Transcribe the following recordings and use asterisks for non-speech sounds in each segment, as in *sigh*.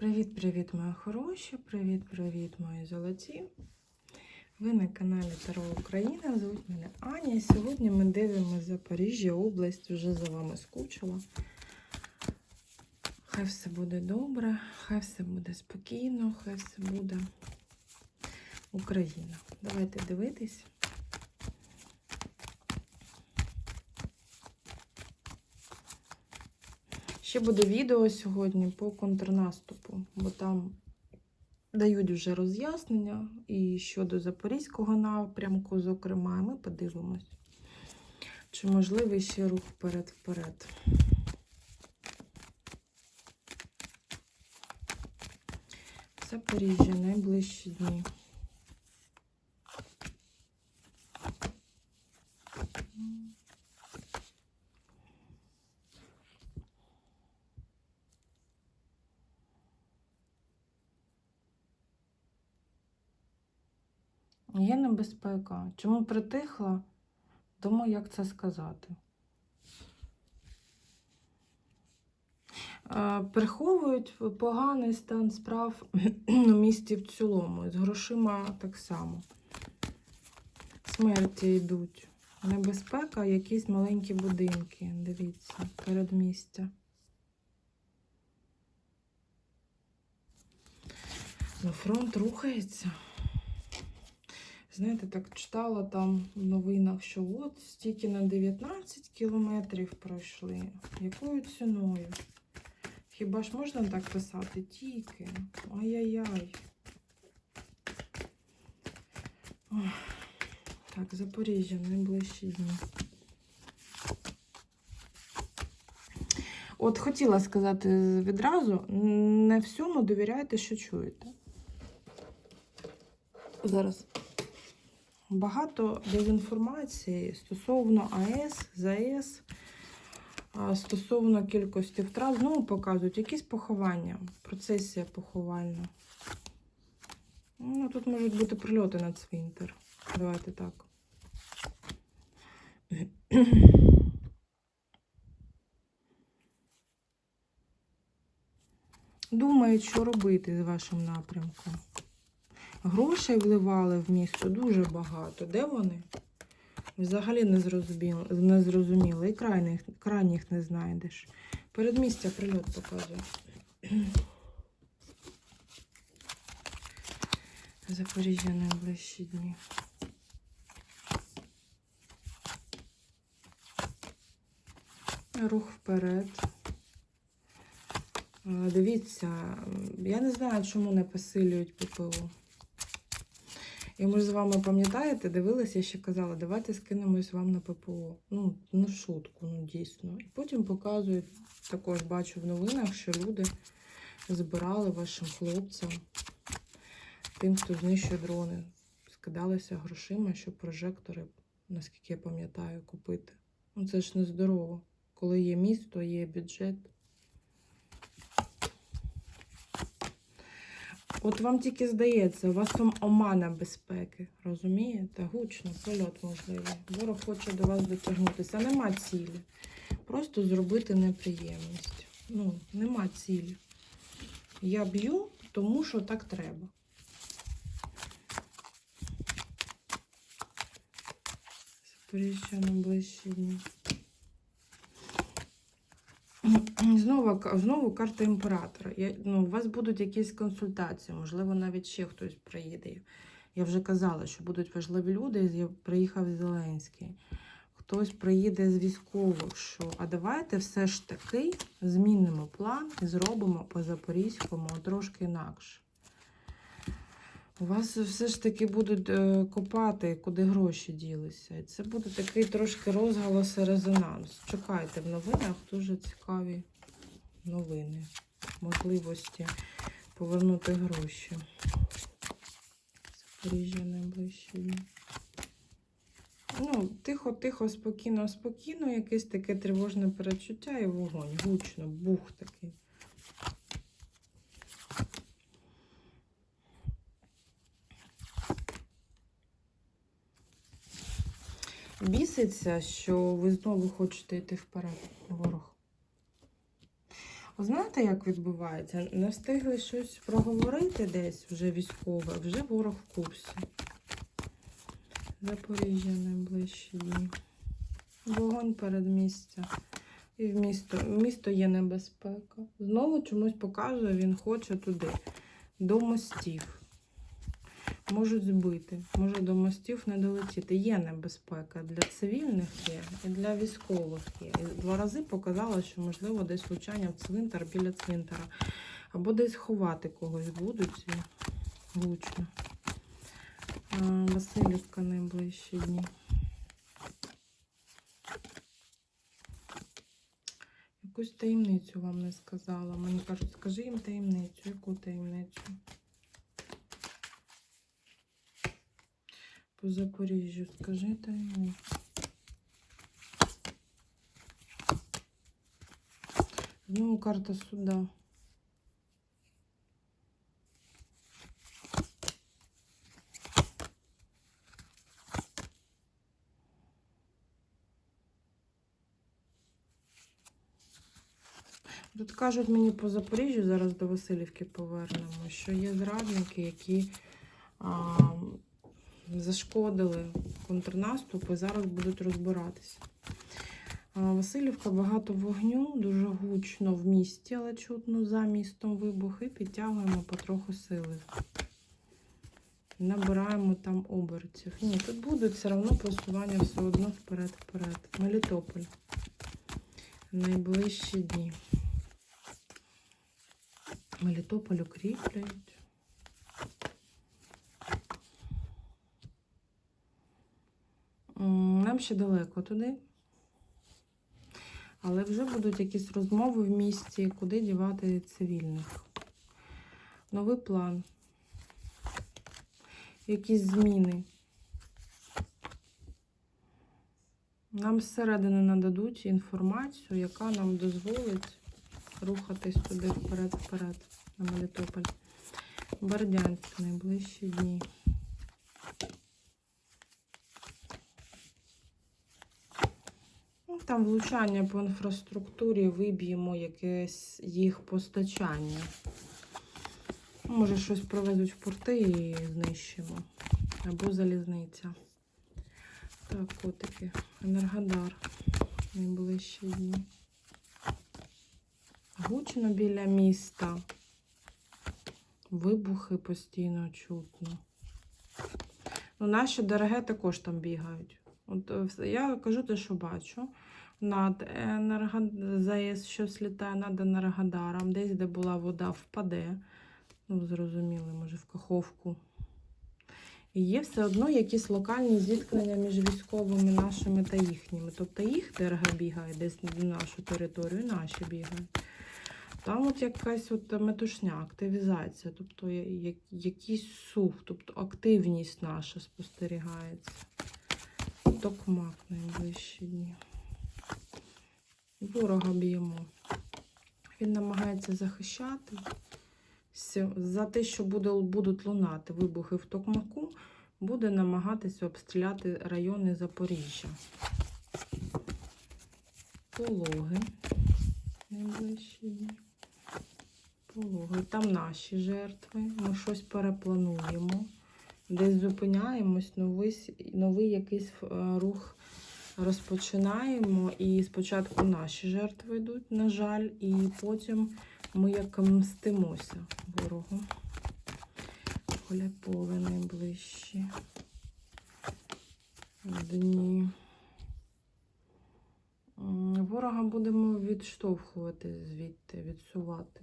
Привіт-привіт, мої хороші! Привіт-привіт, мої золоті! Ви на каналі Таро Україна. Звуть мене Аня. І сьогодні ми дивимося Запоріжжя, область, вже за вами скучила. Хай все буде добре, хай все буде спокійно, хай все буде Україна. Давайте дивитись. Ще буде відео сьогодні по контрнаступу, бо там дають вже роз'яснення і щодо Запорізького напрямку, зокрема, ми подивимось, чи можливий ще рух вперед-вперед. Запоріжжя найближчі дні. Є небезпека. Чому притихла? Думаю, як це сказати. Е, Приховують поганий стан справ *clears throat* у місті в цілому. З грошима так само. Смерті йдуть. Небезпека, якісь маленькі будинки. Дивіться, передмістя. Ну, фронт рухається. Знаєте, так читала там в новинах, що от стільки на 19 кілометрів пройшли. Якою ціною? Хіба ж можна так писати? Тільки. Ай-яй-яй. Так, Запоріжжя, найближчі дні. От хотіла сказати відразу, не всьому довіряйте, що чуєте. Зараз багато дезінформації стосовно АЕС, ЗАЕС, стосовно кількості втрат. Знову показують якісь поховання, процесія поховальна. Ну, тут можуть бути прильоти на цвинтар. Давайте так. Думають, що робити з вашим напрямком. Грошей вливали в місто дуже багато. Де вони? Взагалі не зрозуміло, не зрозуміло. І крайніх, крайніх не знайдеш. Передмістя прильот показує. Запоріжжя найближчі дні. Рух вперед. Дивіться, я не знаю, чому не посилюють ППО. І ми ж з вами пам'ятаєте, дивилися, я ще казала, давайте скинемось вам на ППО. Ну, в шутку, ну дійсно. І потім показують, також бачу в новинах, що люди збирали вашим хлопцям, тим, хто знищує дрони, скидалися грошима, щоб прожектори, наскільки я пам'ятаю, купити. Ну це ж нездорово. Коли є місто, є бюджет. От вам тільки здається, у вас там омана безпеки, розумієте? Гучно, польот можливий. Ворог хоче до вас дотягнутися. Нема цілі. Просто зробити неприємність. Ну, нема цілі. Я б'ю, тому що так треба. Запоріжжя на ближчі дні. Знову, знову карта імператора. Я, ну, у вас будуть якісь консультації, можливо, навіть ще хтось приїде. Я вже казала, що будуть важливі люди. я Приїхав Зеленський. Хтось приїде з військових, що а давайте все ж таки змінимо план і зробимо по Запорізькому трошки інакше. У вас все ж таки будуть е, копати, куди гроші ділися. І це буде такий трошки розголос і резонанс. Чекайте в новинах дуже цікаві новини, можливості повернути гроші. Запоріжжя найближчі. Ну, тихо, тихо, спокійно, спокійно, якесь таке тривожне перечуття і вогонь. Гучно, бух такий. Біситься, що ви знову хочете йти вперед, ворог. Знаєте, як відбувається? Не встигли щось проговорити десь вже військове, вже ворог в курсі. Запоріжжя найближчі дні. Вогонь передмістя. І в місто. Місто є небезпека. Знову чомусь показує, він хоче туди. До мостів. Можуть збити, може до мостів не долетіти. Є небезпека для цивільних є і для військових є. І два рази показала, що можливо десь влучання в цвинтар біля цвинтара. Або десь ховати когось будуть і гучно. А, найближчі дні. Якусь таємницю вам не сказала. Мені кажуть, скажи їм таємницю. Яку таємницю? По Запоріжжю скажи таємницю. Знову карта суда. Тут кажуть мені по Запоріжжю, зараз до Васильівки повернемо, що є зрадники, які а, зашкодили контрнаступ і зараз будуть розбиратися. Васильівка багато вогню, дуже гучно в місті, але чутно за містом вибухи. Підтягуємо потроху сили. Набираємо там оберців. Ні, тут будуть все одно просування все одно вперед-вперед. Мелітополь. Найближчі дні. Мелітополь укріплюють. М, Нам ще далеко туди. Але вже будуть якісь розмови в місті, куди дівати цивільних. Новий план. Якісь зміни. Нам зсередини нададуть інформацію, яка нам дозволить рухатись туди вперед-вперед, на Мелітополь. Бердянськ найближчі дні. Там влучання по інфраструктурі виб'ємо якесь їх постачання. Може, щось провезуть в порти і знищимо. Або залізниця. Так, котики. Енергодар. Найближчі дні. Гучно біля міста. Вибухи постійно чутно. Ну, наші ДРГ також там бігають. От е, я кажу те, що бачу. Над енерго... ЗАЕС щось літає над Енергодаром, десь, де була вода, впаде. Ну, зрозуміли, може, в Каховку. І є все одно якісь локальні зіткнення між військовими нашими та їхніми. Тобто їх ДРГ бігає десь на нашу територію, наші бігають. Там от якась от метушня, активізація, тобто якийсь сув, тобто активність наша спостерігається. Токмак найближчі дні. Ворога б'ємо. Він намагається захищати. За те, що буде, будуть лунати вибухи в Токмаку, буде намагатися обстріляти райони Запоріжжя. Пологи найближчі дні. Пологи. Там наші жертви. Ми щось переплануємо. Десь зупиняємось, новий, новий якийсь е, рух розпочинаємо. І спочатку наші жертви йдуть, на жаль, і потім ми як мстимося ворогу. Поляполе найближчі дні. Ворога будемо відштовхувати звідти, відсувати.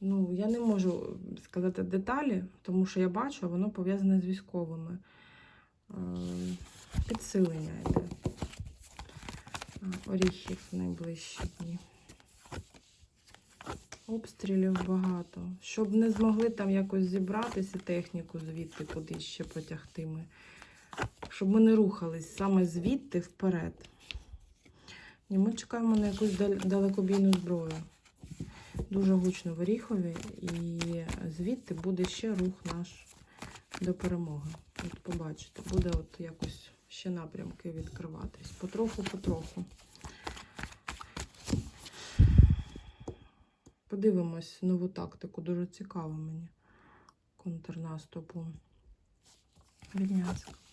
Ну, я не можу сказати деталі, тому що я бачу, воно пов'язане з військовими. Е, Підсилення йде. А, Оріхів найближчі дні. Обстрілів багато. Щоб не змогли там якось зібратися, техніку звідти кудись ще потягти ми. Щоб ми не рухались саме звідти вперед. І ми чекаємо на якусь далекобійну зброю. Дуже гучно в Оріхові, і звідти буде ще рух наш до перемоги. От побачите, буде от якось ще напрямки відкриватись. Потроху-потроху. Подивимось нову тактику, дуже цікаво мені. Контрнаступу. Вільнянськ.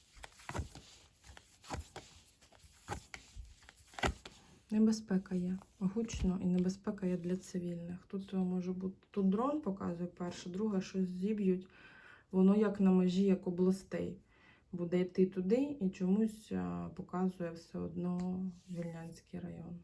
Небезпека є. Гучно і небезпека є для цивільних. Тут е, може бути тут дрон показує перше, друге, щось зіб'ють. Воно як на межі, як областей. Буде йти туди і чомусь показує все одно Вільнянський район.